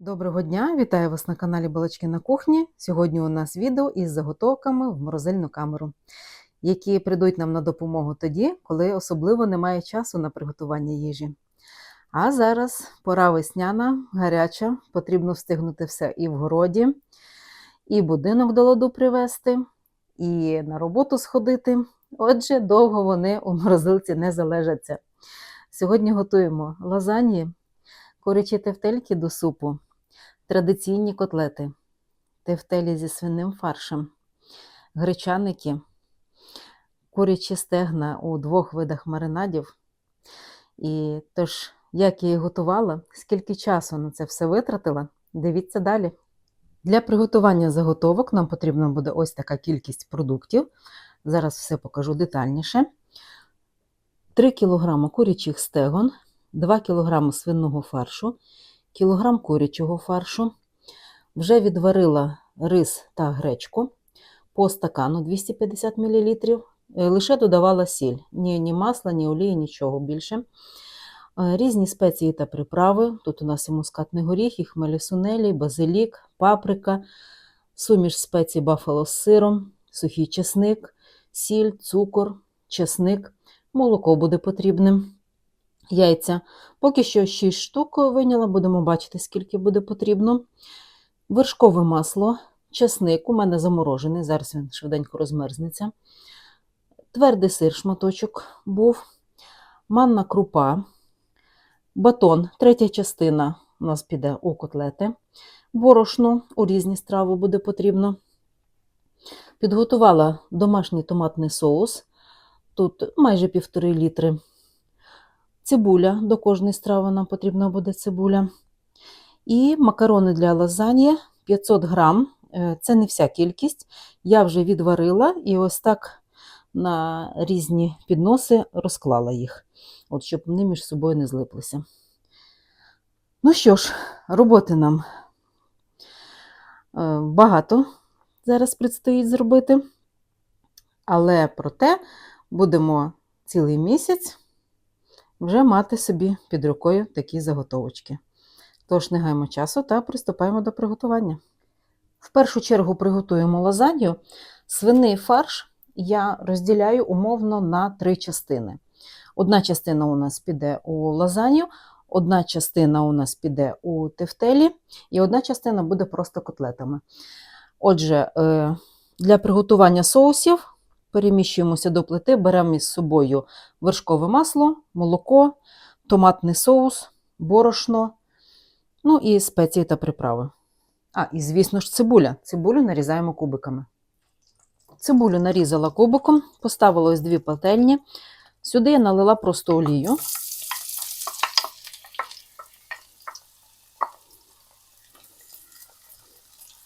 Доброго дня! Вітаю вас на каналі Балачки на кухні. Сьогодні у нас відео із заготовками в морозильну камеру, які прийдуть нам на допомогу тоді, коли особливо немає часу на приготування їжі. А зараз пора весняна, гаряча, потрібно встигнути все і в городі, і будинок до ладу привезти, і на роботу сходити. Отже, довго вони у морозилці не залежаться. Сьогодні готуємо лазаньї, курячі тефтельки до супу, традиційні котлети, тефтелі зі свиним фаршем, гречаники, курячі стегна у двох видах маринадів. І тож, як я їх готувала, скільки часу на це все витратила, дивіться далі. Для приготування заготовок нам потрібна буде ось така кількість продуктів. Зараз все покажу детальніше. 3 кг курячих стегон, 2 кг свиного фаршу, кілограм курячого фаршу. Вже відварила рис та гречку по стакану 250 мл. Лише додавала сіль. Ні, ні масла, ні олії, нічого більше. Е, Різні спеції та приправи. Тут у нас і мускатний горіх, і хмелі сунелі, базилік, паприка, суміш спецій бафало з сиром, сухий чесник, сіль, цукор, чесник, молоко буде потрібним яйця. Поки що 6 штук виняла, будемо бачити, скільки буде потрібно. Вершкове масло, чесник, у мене заморожений, зараз він швиденько розмерзнеться. Твердий сир, шматочок був, манна крупа, батон, третя частина у нас піде у котлети, борошно у різні страви буде потрібно. Підготувала домашній томатний соус, тут майже півтори літри. Цибуля, до кожної страви нам потрібна буде цибуля. І макарони для лазаньї 500 грам. Е, Це не вся кількість. Я вже відварила і ось так на різні підноси розклала їх, от щоб вони між собою не злиплися. Ну що ж, роботи нам е, багато зараз предстоїть зробити, але проте будемо цілий місяць вже мати собі під рукою такі заготовочки. Тож не гаймо часу та приступаємо до приготування. В першу чергу приготуємо лазанью. Свиний фарш я розділяю умовно на три частини. Одна частина у нас піде у лазанью, одна частина у нас піде у тефтелі, і одна частина буде просто котлетами. Отже, е, для приготування соусів переміщуємося до плити, беремо із собою вершкове масло, молоко, томатний соус, борошно, ну і спеції та приправи. А, і, звісно ж, цибуля. Цибулю нарізаємо кубиками. Цибулю нарізала кубиком, поставила ось дві пательні. Сюди я налила просто олію.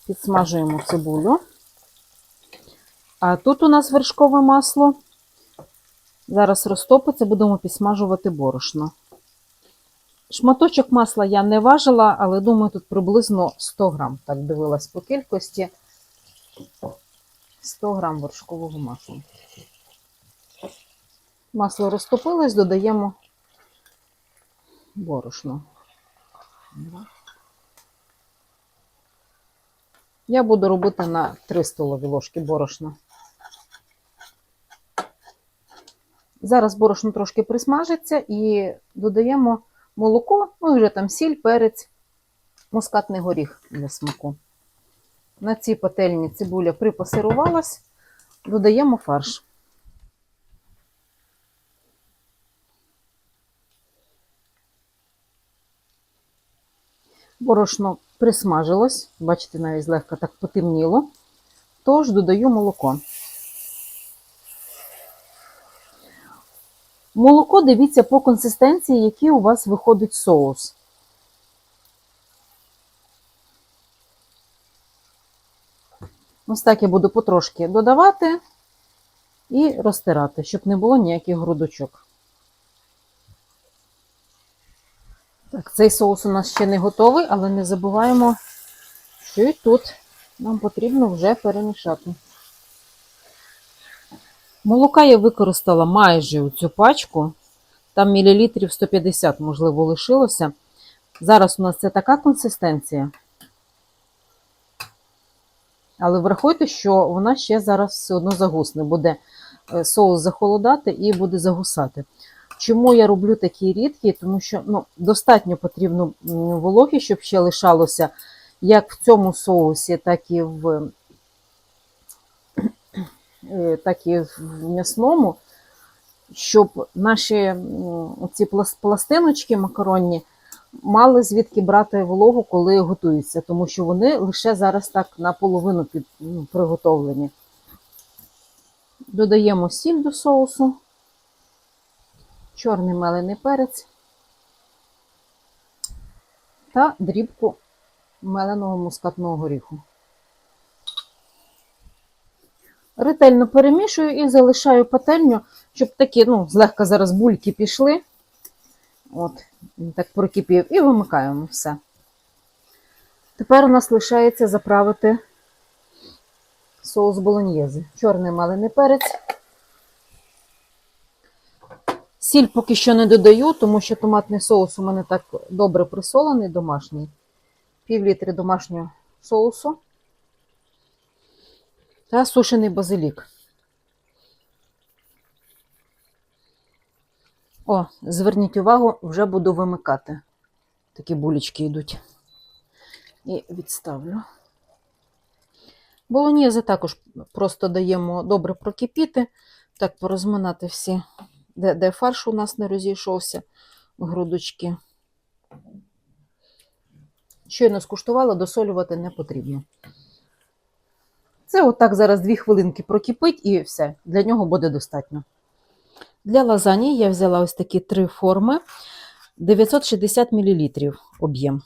Підсмажуємо цибулю. А тут у нас вершкове масло. Зараз розтопиться, будемо підсмажувати борошно. Шматочок масла я не важила, але думаю, тут приблизно 100 грам. Так дивилась по кількості. 100 грам вершкового масла. Масло розтопилось, додаємо борошно. Я буду робити на 3 столові ложки борошна. Зараз борошно трошки присмажиться і додаємо молоко, ну і вже там сіль, перець, мускатний горіх для смаку. На цій пательні цибуля припасирувалась, додаємо фарш. Борошно присмажилось, бачите, навіть злегка так потемніло, тож додаю молоко. Молоко дивіться по консистенції, який у вас виходить соус. Ось так я буду потрошки додавати і розтирати, щоб не було ніяких грудочок. Так, цей соус у нас ще не готовий, але не забуваємо, що і тут нам потрібно вже перемішати. Молока я використала майже у цю пачку, там мілілітрів 150, можливо, лишилося. Зараз у нас це така консистенція. Але врахуйте, що вона ще зараз все одно загусне. Буде е, соус захолодати і буде загусати. Чому я роблю такі рідкі? Тому що ну, достатньо потрібно вологі, щоб ще лишалося як в цьому соусі, так і в, так і в м'ясному, щоб наші ці пластиночки макаронні мали звідки брати вологу, коли готуються, тому що вони лише зараз так наполовину під, ну, приготовлені. Додаємо сіль до соусу, чорний мелений перець та дрібку меленого мускатного горіху. Ретельно перемішую і залишаю пательню, щоб такі, ну, злегка зараз бульки пішли. От, так прокипів, і вимикаємо все. Тепер у нас лишається заправити соус болоньєзи. Чорний малений перець. Сіль поки що не додаю, тому що томатний соус у мене так добре присолений, домашній. Пів літри домашнього соусу та сушений базилік. О, зверніть увагу, вже буду вимикати. Такі булечки йдуть. І відставлю. Болоньєзи також просто даємо добре прокипіти, так порозминати всі, де, де фарш у нас не розійшовся, грудочки. Щойно скуштувала, досолювати не потрібно. Це отак зараз дві хвилинки прокипить і все, для нього буде достатньо. Для лазані я взяла ось такі три форми 960 мл об'єм.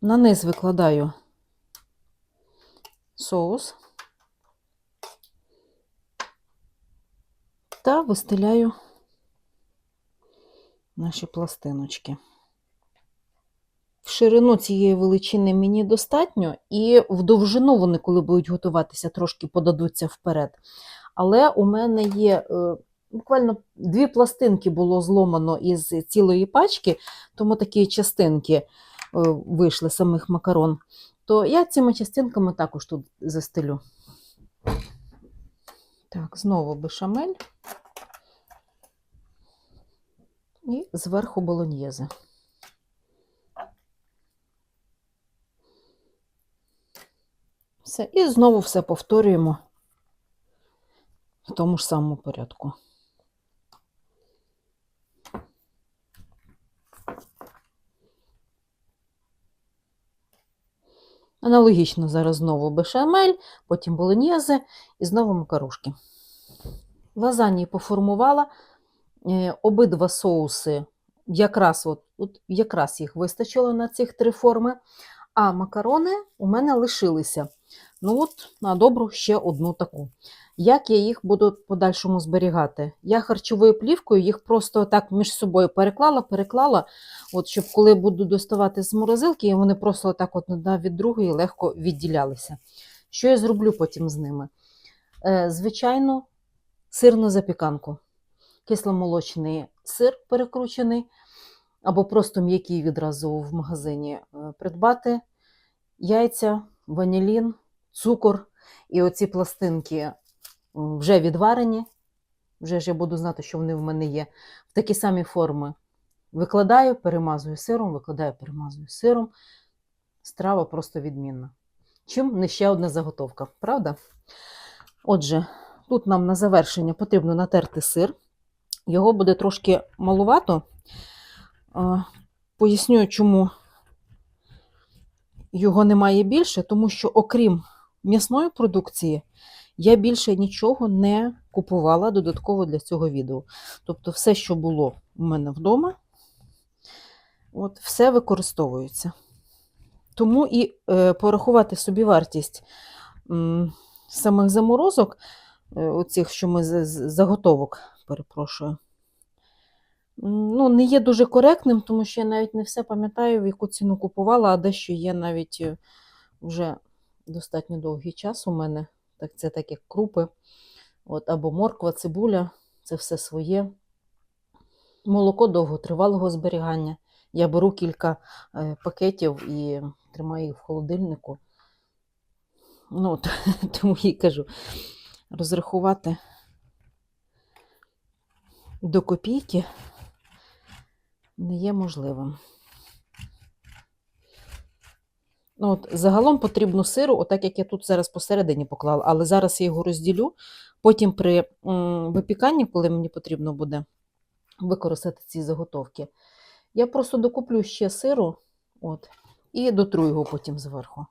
На низ викладаю соус та вистеляю наші пластиночки. В ширину цієї величини мені достатньо, і в довжину вони, коли будуть готуватися, трошки подадуться вперед. Але у мене є е, буквально дві пластинки було зломано із цілої пачки, тому такі частинки е, вийшли самих макарон. То я цими частинками також тут застелю. Так, знову бешамель. І зверху болоньєзи. Все. І знову все повторюємо в тому ж самому порядку. Аналогічно зараз знову бешамель, потім болоньєзи і знову макарушки. Лазаньї поформувала е, обидва соуси, якраз, от, от, якраз їх вистачило на цих три форми. А макарони у мене лишилися. Ну от, на добру ще одну таку. Як я їх буду в подальшому зберігати? Я харчовою плівкою їх просто так між собою переклала, переклала, от, щоб коли буду доставати з морозилки, вони просто так от одна від другої легко відділялися. Що я зроблю потім з ними? Е, звичайно, сирну запіканку. Кисломолочний сир перекручений, або просто м'який відразу в магазині е, придбати, яйця, ванілін, цукор і оці пластинки вже відварені. Вже ж я буду знати, що вони в мене є. В такі самі форми. Викладаю, перемазую сиром, викладаю, перемазую сиром. Страва просто відмінна. Чим не ще одна заготовка, правда? Отже, тут нам на завершення потрібно натерти сир. Його буде трошки малувато. А, Поясню, чому його немає більше, тому що, окрім м'ясної продукції, я більше нічого не купувала додатково для цього відео. Тобто, все, що було у мене вдома, от, все використовується. Тому і е, порахувати собі вартість м, самих заморозок, е, оцих, що ми з- з- заготовок, перепрошую, ну, не є дуже коректним, тому що я навіть не все пам'ятаю, в яку ціну купувала, а дещо є навіть е, вже достатньо довгий час у мене. Так, це так як крупи, от, або морква, цибуля, це все своє. Молоко довготривалого зберігання. Я беру кілька е, пакетів і тримаю їх в холодильнику. Ну, от, тому їй кажу, розрахувати до копійки не є можливим. Ну, от, загалом потрібно сиру, отак як я тут зараз посередині поклала, але зараз я його розділю. Потім при випіканні, коли мені потрібно буде використати ці заготовки, я просто докуплю ще сиру от, і дотру його потім зверху.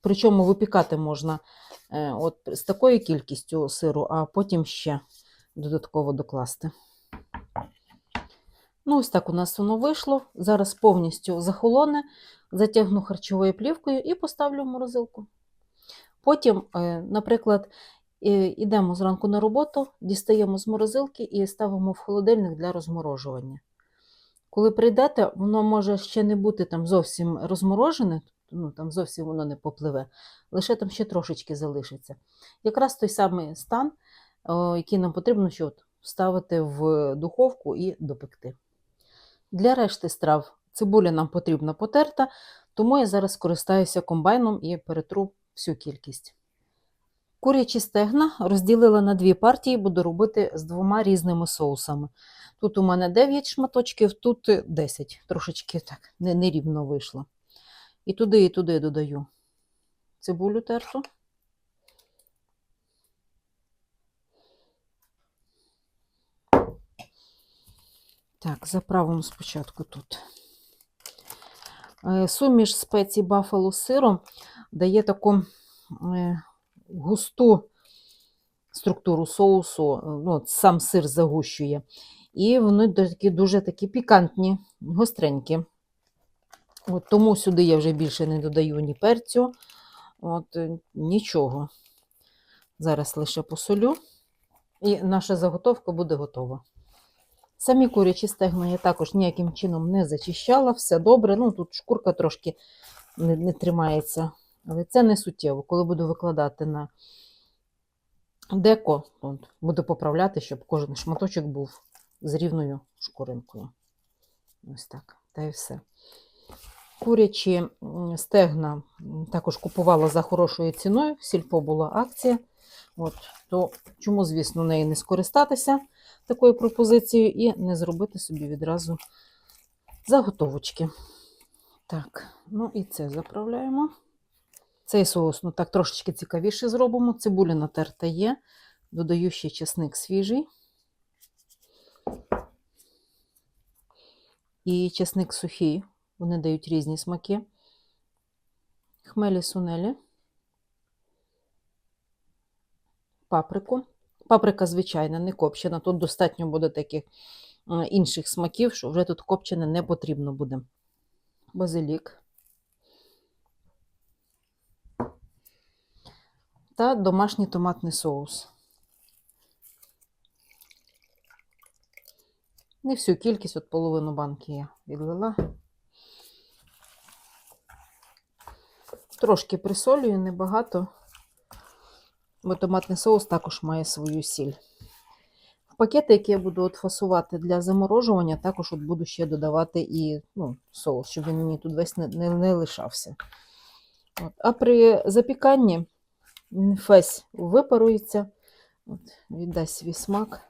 Причому випікати можна е, от, з такою кількістю сиру, а потім ще додатково докласти. Ну, ось так у нас воно вийшло. Зараз повністю захолоне, затягну харчовою плівкою і поставлю в морозилку. Потім, е, наприклад, е, йдемо зранку на роботу, дістаємо з морозилки і ставимо в холодильник для розморожування. Коли прийдете, воно може ще не бути там зовсім розморожене, ну там зовсім воно не попливе, лише там ще трошечки залишиться. Якраз той самий стан, який нам потрібно, що вставити в духовку і допекти. Для решти страв цибуля нам потрібна потерта, тому я зараз користаюся комбайном і перетру всю кількість. Курячі стегна розділила на дві партії, буду робити з двома різними соусами. Тут у мене 9 шматочків, тут 10, трошечки так нерівно вийшло. І туди, і туди додаю цибулю терту. Так, заправимо спочатку тут. Е, Суміш спецій бафало з сиром дає таку е, густу структуру соусу, ну, сам сир загущує. І вони такі, дуже такі пікантні, гостренькі. От тому сюди я вже більше не додаю ні перцю, от, е, нічого. Зараз лише посолю, і наша заготовка буде готова. Самі курячі стегна я також ніяким чином не зачищала, все добре. Ну, тут шкурка трошки не, не тримається, але це не суттєво. Коли буду викладати на деко, от, буду поправляти, щоб кожен шматочок був з рівною шкуринкою. Ось так, та й все. Курячі стегна також купувала за хорошою ціною. В сільпо була акція. От, то чому, звісно, неї не скористатися такою пропозицією і не зробити собі відразу заготовочки. Так, ну і це заправляємо. Цей соус, ну так, трошечки цікавіше зробимо. Цибуля натерта є. Додаю ще чесник свіжий. І чесник сухий. Вони дають різні смаки. Хмелі сунелі. Паприку. Паприка звичайна, не копчена. Тут достатньо буде таких е, інших смаків, що вже тут копчене не потрібно буде. Базилік. Та домашній томатний соус. Не всю кількість, от половину банки я відлила. Трошки присолюю, небагато, бо томатний соус також має свою сіль. Пакети, які я буду от фасувати для заморожування, також от буду ще додавати і ну, соус, щоб він мені тут весь не, не, не лишався. От. А при запіканні весь випарується, от, віддасть свій смак.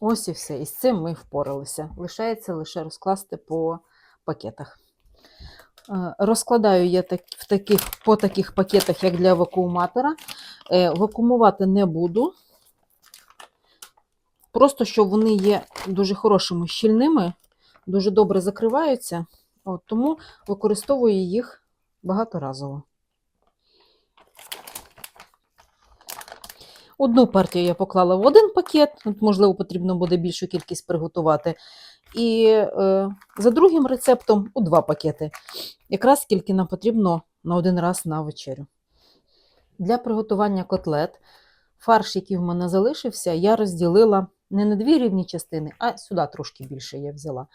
Ось і все. І з цим ми впоралися. Лишається лише розкласти по пакетах. Е, Розкладаю я так, в таких, по таких пакетах, як для вакууматора. Е, Вакуумувати не буду. Просто що вони є дуже хорошими щільними, дуже добре закриваються, от, тому використовую їх багаторазово. Одну партію я поклала в один пакет, от, можливо, потрібно буде більшу кількість приготувати. І е, за другим рецептом у два пакети. Якраз скільки нам потрібно на один раз на вечерю. Для приготування котлет фарш, який в мене залишився, я розділила не на дві рівні частини, а сюди трошки більше я взяла.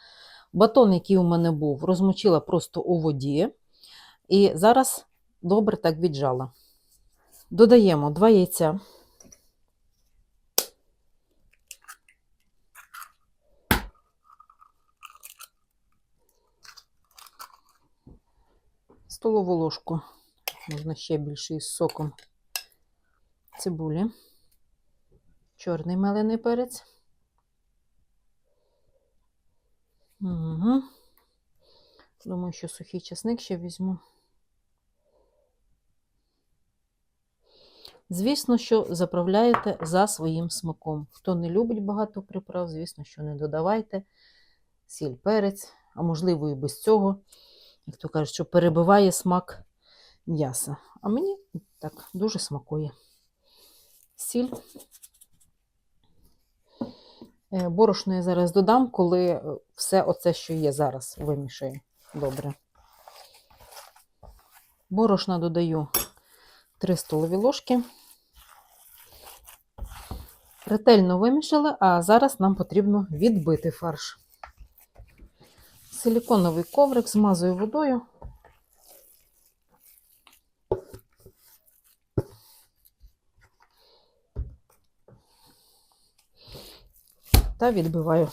Батон, який у мене був, розмочила просто у воді. І зараз добре так віджала. Додаємо два яйця. Столову ложку можна ще більше із соком цибулі, чорний мелений перець. Угу. Думаю, що сухий часник ще візьму. Звісно, що заправляєте за своїм смаком. Хто не любить багато приправ, звісно, що не додавайте сіль, перець, а можливо і без цього, як то кажуть, що перебиває смак м'яса. А мені так дуже смакує. Сіль. Е, Борошно я зараз додам, коли е, все оце, що є зараз, вимішаю. Добре. Борошна додаю 3 столові ложки. Ретельно вимішали, а зараз нам потрібно відбити фарш. Силіконовий коврик змазую водою. Та відбиваю.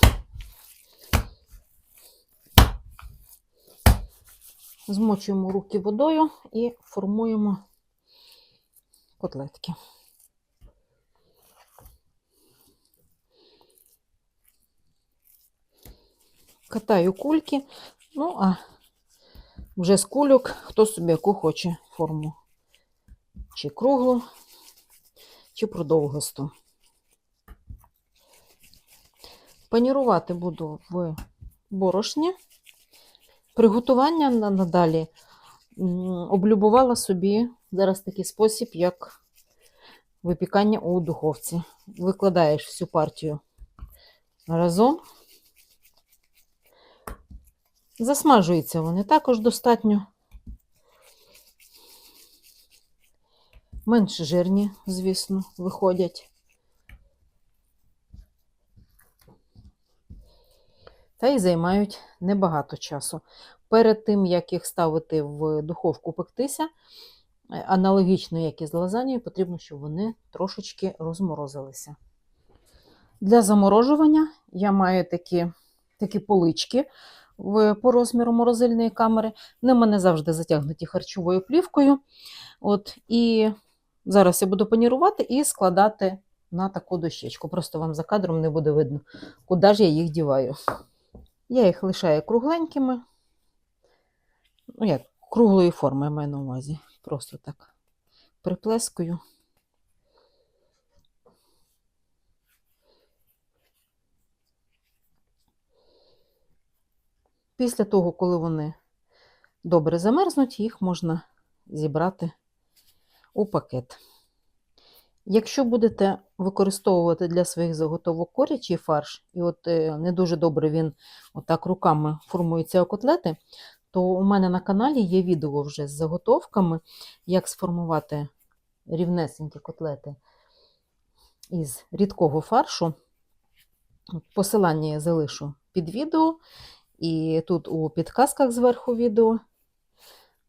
Змочуємо руки водою і формуємо котлетки. Катаю кульки, ну а вже з кульок хто собі яку хоче форму. Чи круглу, чи продовгосту. Панірувати буду в борошні. Приготування на- надалі облюбувала собі зараз такий спосіб, як випікання у духовці. Викладаєш всю партію разом. Засмажуються вони також достатньо. Менш жирні, звісно, виходять. Та й займають небагато часу. Перед тим, як їх ставити в духовку пектися, е, аналогічно, як і з лазаньєю, потрібно, щоб вони трошечки розморозилися. Для заморожування я маю такі, такі полички по розміру морозильної камери. Вони мене завжди затягнуті харчовою плівкою. От, і зараз я буду панірувати і складати на таку дощечку. Просто вам за кадром не буде видно, куди ж я їх діваю. Я їх лишаю кругленькими. Ну, як, круглої форми я маю на увазі. Просто так приплескую. Після того, коли вони добре замерзнуть, їх можна зібрати у пакет. Якщо будете використовувати для своїх заготовок корячий фарш, і от е, не дуже добре він отак руками формується у котлети, то у мене на каналі є відео вже з заготовками, як сформувати рівнесенькі котлети із рідкого фаршу. Посилання я залишу під відео, і тут у підказках зверху відео.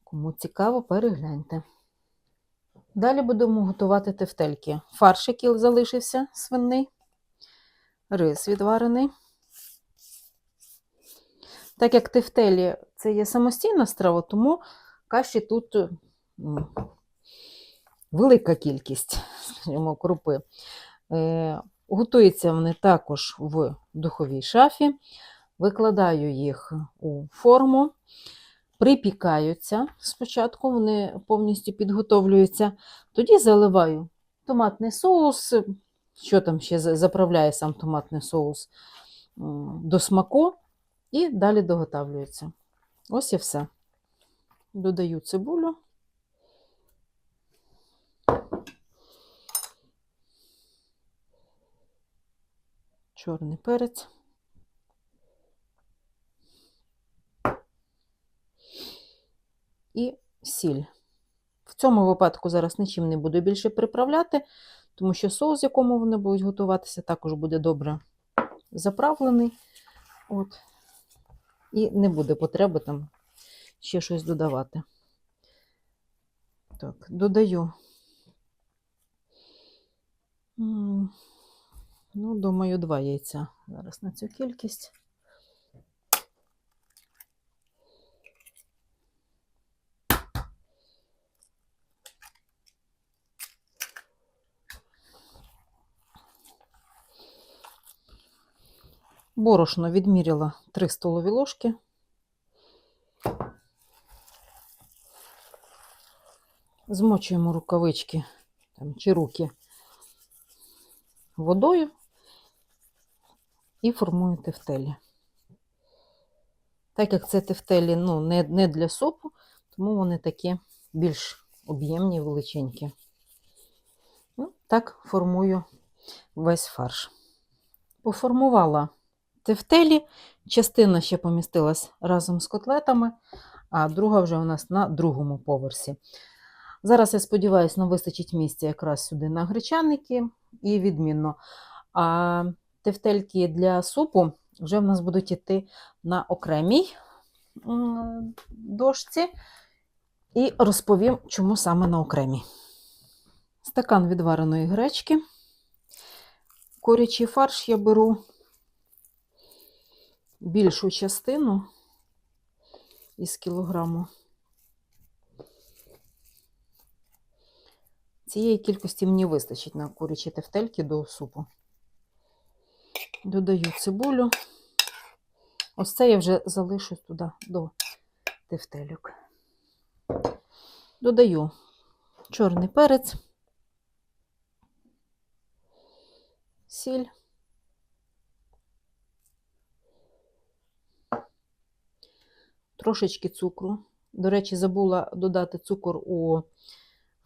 Кому цікаво, перегляньте. Далі будемо готувати тефтельки. Фарш, який залишився свинний, рис відварений. Так як тефтелі це є самостійна страва, тому каші тут велика кількість, скажімо, крупи. Е, готуються вони також в духовій шафі. Викладаю їх у форму, припікаються спочатку, вони повністю підготовлюються. Тоді заливаю томатний соус, що там ще заправляє сам томатний соус до смаку, і далі доготавлюється. Ось і все. Додаю цибулю. Чорний перець. І сіль. В цьому випадку зараз нічим не буду більше приправляти, тому що соус, з якому вони будуть готуватися, також буде добре заправлений. От. І не буде потреби там ще щось додавати. Так, додаю. Ну, думаю, два яйця зараз на цю кількість. Борошно відміряла 3 столові ложки. Змочуємо рукавички там, чи руки водою і формую тефтелі. Так як це тефтелі ну, не, не для супу, тому вони такі більш об'ємні, величенькі. Ну, так формую весь фарш. Поформувала тефтелі, частина ще помістилась разом з котлетами, а друга вже у нас на другому поверсі. Зараз, я сподіваюся, нам вистачить місця якраз сюди на гречаники і відмінно. А тефтельки для супу вже в нас будуть йти на окремій дошці. І розповім, чому саме на окремій. Стакан відвареної гречки. Корячий фарш я беру більшу частину із кілограму. Цієї кількості мені вистачить на курячі тефтельки до супу. Додаю цибулю. Ось це я вже залишу туди до тефтельок. Додаю чорний перець, сіль, трошечки цукру. До речі, забула додати цукор у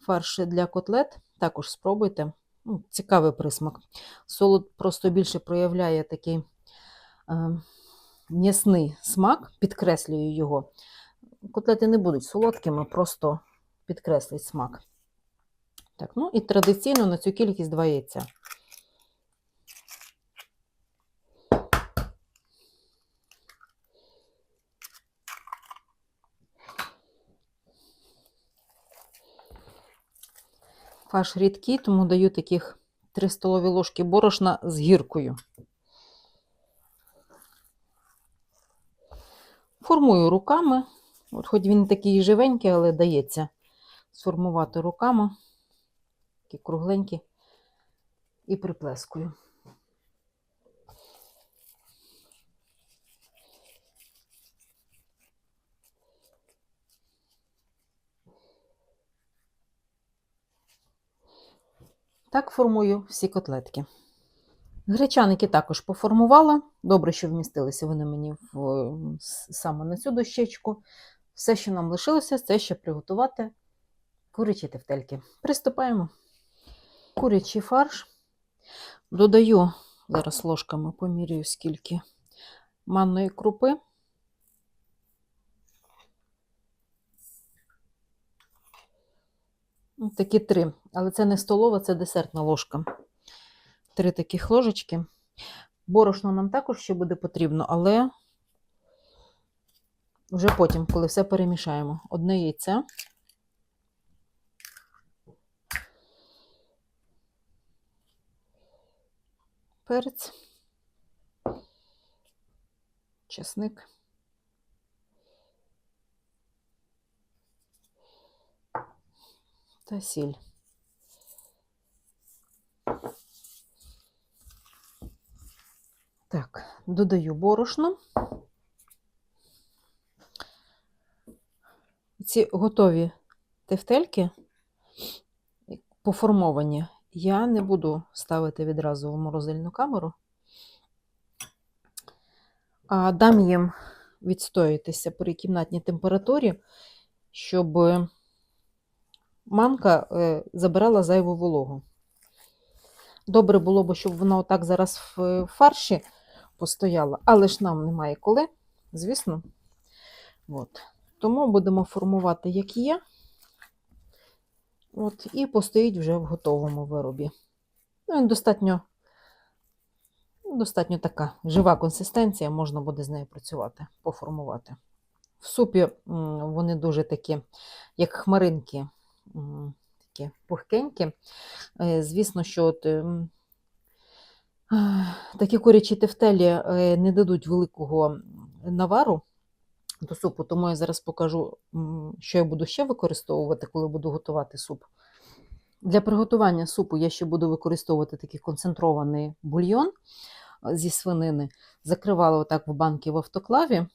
фарш для котлет. Також спробуйте. Ну, Цікавий присмак. Солод просто більше проявляє такий е, м'ясний смак, підкреслює його. Котлети не будуть солодкими, просто підкреслить смак. Так, ну і традиційно на цю кількість два яйця. Фарш рідкий, тому даю таких 3 столові ложки борошна з гіркою. Формую руками. От хоч він такий живенький, але дається сформувати руками. Такі кругленькі. І приплескую. Так формую всі котлетки. Гречаники також поформувала. Добре, що вмістилися вони мені в, саме на цю дощечку. Все, що нам лишилося, це ще приготувати курячі тефтельки. Приступаємо. Курячий фарш. Додаю, зараз ложками поміряю, скільки манної крупи. Такі три, але це не столова, це десертна ложка. Три таких ложечки. Борошно нам також ще буде потрібно, але вже потім, коли все перемішаємо. Одне яйце. Перець. Чесник. Та сіль. Так, додаю борошно. Ці готові тефтельки поформовані, я не буду ставити відразу в морозильну камеру, а дам їм відстоятися при кімнатній температурі, щоб манка е, забирала зайву вологу. Добре було б, щоб вона отак зараз в фарші постояла, але ж нам немає коли, звісно. От. Тому будемо формувати, як є. От, і постоїть вже в готовому виробі. Ну, він достатньо, достатньо така жива консистенція, можна буде з нею працювати, поформувати. В супі вони дуже такі, як хмаринки, такі пухкенькі. Е, Звісно, що от, ем, е, такі курячі тефтелі е, не дадуть великого навару до супу, тому я зараз покажу, що я буду ще використовувати, коли буду готувати суп. Для приготування супу я ще буду використовувати такий концентрований бульйон. зі свинини, закривала отак в банки в автоклаві.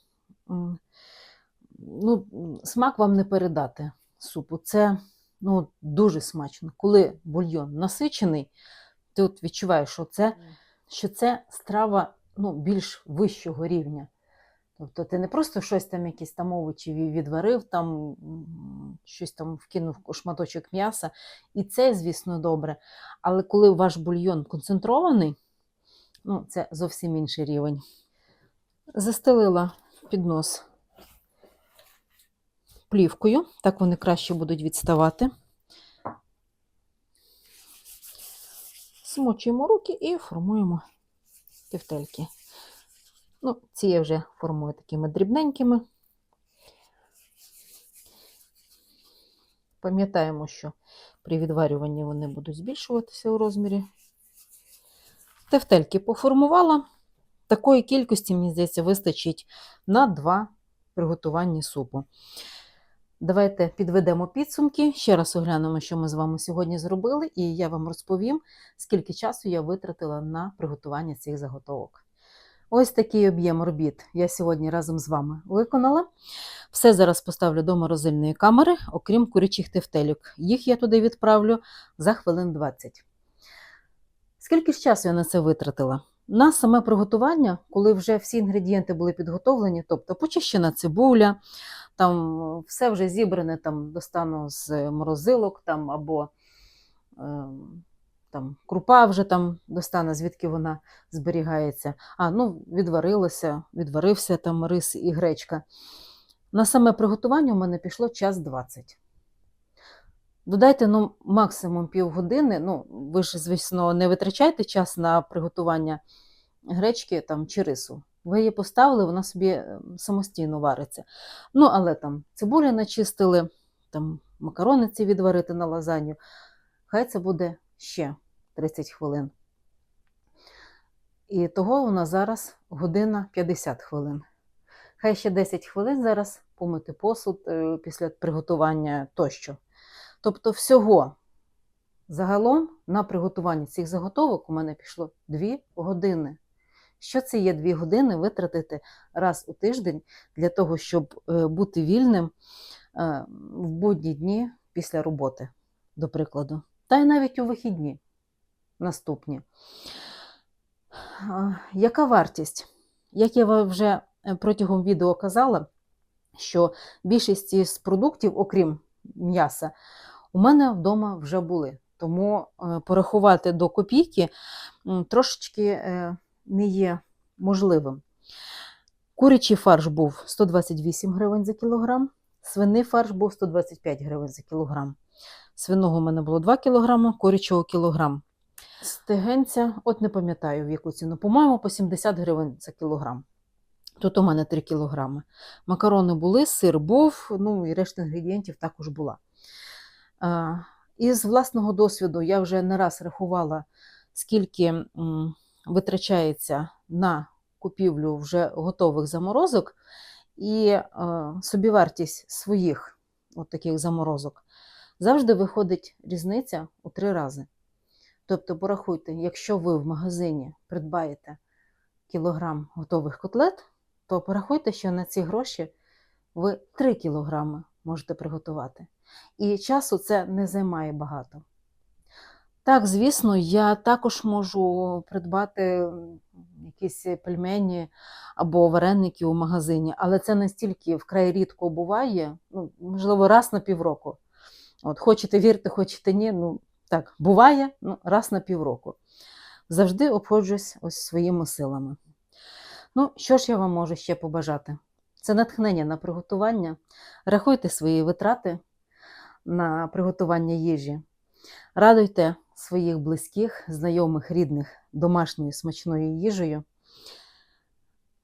Ну, смак вам не передати супу. Це ну, дуже смачно. Коли бульйон насичений, ти от відчуваєш, що це, що це страва ну, більш вищого рівня. Тобто ти не просто щось там, якісь там овочі відварив, там щось там вкинув шматочок м'яса, і це, звісно, добре. Але коли ваш бульйон концентрований, ну, це зовсім інший рівень. Застелила піднос плівкою, так вони краще будуть відставати. Смочуємо руки і формуємо тефтельки. Ну, ці я вже формую такими дрібненькими. Пам'ятаємо, що при відварюванні вони будуть збільшуватися у розмірі. Тефтельки поформувала. Такої кількості, мені здається, вистачить на два приготування супу. Давайте підведемо підсумки. Ще раз оглянемо, що ми з вами сьогодні зробили, і я вам розповім, скільки часу я витратила на приготування цих заготовок. Ось такий об'єм робіт я сьогодні разом з вами виконала. Все зараз поставлю до морозильної камери, окрім курячих тефтелюк. Їх я туди відправлю за хвилин 20. Скільки ж часу я на це витратила? На саме приготування, коли вже всі інгредієнти були підготовлені, тобто почищена цибуля, там е, все вже зібране, там достану з морозилок там, або е, там, крупа вже там достану, звідки вона зберігається. А, ну, відварилося, відварився там рис і гречка. На саме приготування у мене пішло час 20. Додайте ну, максимум півгодини. Ну, ви ж, звісно, не витрачайте час на приготування гречки там, чи рису. Ви її поставили, вона собі е, самостійно вариться. Ну, але там цибулі начистили, там макарони ці відварити на лазанью. Хай це буде ще 30 хвилин. І того у нас зараз година 50 хвилин. Хай ще 10 хвилин зараз помити посуд е, після приготування тощо. Тобто, всього загалом на приготування цих заготовок у мене пішло 2 години. Що це є 2 години витратити раз у тиждень для того, щоб е, бути вільним е, в будні дні після роботи, до прикладу, та й навіть у вихідні наступні. Яка вартість? Як я вам вже е, протягом відео казала, що більшість із продуктів, окрім м'яса, у мене вдома вже були. Тому порахувати до копійки трошечки не є можливим. Курячий фарш був 128 гривень за кілограм, свиний фарш був 125 гривень за кілограм. Свиного у мене було 2 кілограми, курячого кілограм. Стегенця, от не пам'ятаю в яку ціну, по-моєму, по 70 гривень за кілограм. Тут у мене 3 кілограми. Макарони були, сир був, ну і решта інгредієнтів також була. Із власного досвіду я вже не раз рахувала, скільки витрачається на купівлю вже готових заморозок, і е, собівартість своїх от таких заморозок завжди виходить різниця у три рази. Тобто, порахуйте, якщо ви в магазині придбаєте кілограм готових котлет, то порахуйте, що на ці гроші ви 3 кілограми можете приготувати. І часу це не займає багато. Так, звісно, я також можу придбати якісь пельмені або вареники у магазині, але це настільки вкрай рідко буває, ну, можливо, раз на півроку. От, Хочете вірте, хочете ні, ну так, буває ну, раз на півроку. Завжди обходжусь ось своїми силами. Ну, що ж я вам можу ще побажати? Це натхнення на приготування. Рахуйте свої витрати на приготування їжі. Радуйте своїх близьких, знайомих, рідних домашньою смачною їжею.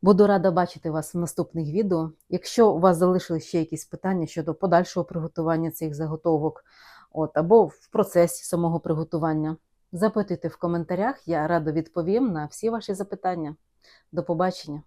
Буду рада бачити вас в наступних відео. Якщо у вас залишились ще якісь питання щодо подальшого приготування цих заготовок, от, або в процесі самого приготування, запитуйте в коментарях, я радо відповім на всі ваші запитання. До побачення!